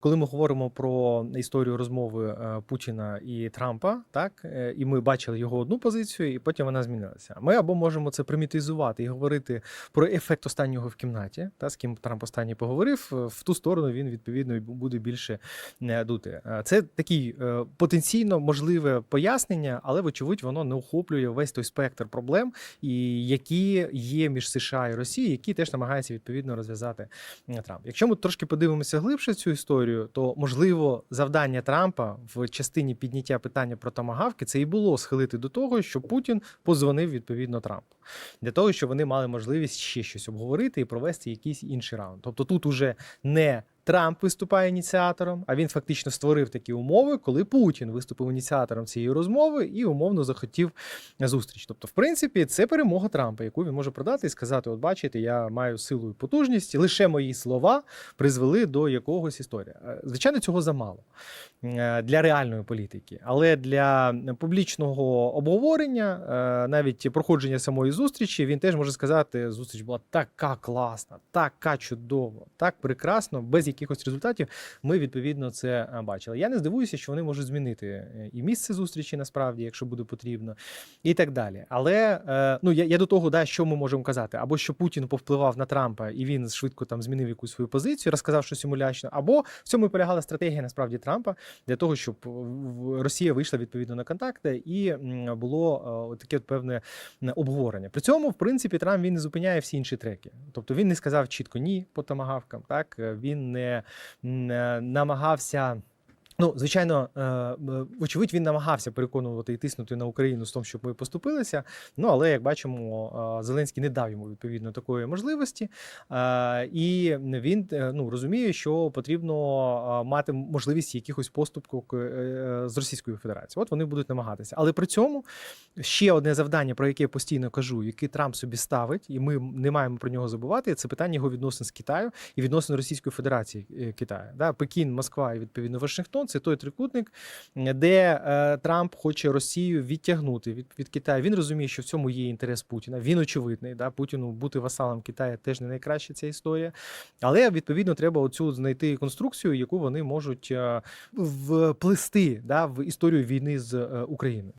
Коли ми говоримо про історію розмови е, Путіна і Трампа, так е, і ми бачили його одну позицію, і потім вона змінилася. Ми або можемо це примітизувати і говорити про ефект останнього в кімнаті, та з ким Трамп останній поговорив. е, В ту сторону він відповідно буде більше е, дути. Це такий потенційно можливе пояснення, але вочевидь воно не охоплює весь той спектр проблем, і які є між США і Росією, які теж намагаються відповідно розв'язати Трамп. Якщо ми трошки подивимося глибше цю історію, то можливо завдання Трампа в частині підняття питання про томагавки це і було схилити до того, що Путін позвонив відповідно Трампу для того, щоб вони мали можливість ще щось обговорити і провести якийсь інший раунд. Тобто тут уже не Трамп виступає ініціатором, а він фактично створив такі умови, коли Путін виступив ініціатором цієї розмови і умовно захотів зустріч. Тобто, в принципі, це перемога Трампа, яку він може продати і сказати: от бачите, я маю силу і потужність, лише мої слова призвели до якогось історії. Е, Звичайно, цього замало е, для реальної політики, але для публічного обговорення, е, навіть проходження самої зустрічі, він теж може сказати: зустріч була така класна, така чудова, так прекрасно, без якихось результатів. Ми відповідно це е, бачили. Я не здивуюся, що вони можуть змінити е, і місце зустрічі насправді, якщо буде потрібно, і так далі. Але е, ну я, я до того, да, що ми можемо казати, або що Путін повпливав на Трампа і він швидко там змінив якусь свою позицію, розказав щось йому лячно, або в цьому полягала стратегія насправді Трампа для того, щоб Росія вийшла відповідно на контакти і було таке певне обговорення. При цьому, в принципі, Трамп він не зупиняє всі інші треки. Тобто він не сказав чітко ні по томагавкам, так він не, не намагався. Ну, звичайно, е, е, вочевидь, він намагався переконувати і тиснути на Україну з тим, щоб ми поступилися. Ну, але як бачимо, е, Зеленський не дав йому відповідно такої можливості. Е, І він е, ну, розуміє, що потрібно е, мати можливість якихось поступок е, з Російською Федерацією. От вони будуть намагатися. Але при цьому ще одне завдання, про яке я постійно кажу, яке Трамп собі ставить, і ми не маємо про нього забувати. Це питання його відносин з Китаю і відносин Російської Федерації е, Китаю. Да? Пекін, Москва і відповідно Вашингтон це той трикутник, де е, Трамп хоче Росію відтягнути від, від Китаю. Він розуміє, що в цьому є інтерес Путіна. Він очевидний. Да? Путіну бути васалом Китаю теж не найкраща ця історія. Але відповідно треба оцю знайти конструкцію, яку вони можуть е, вплести да, в історію війни з е, Україною.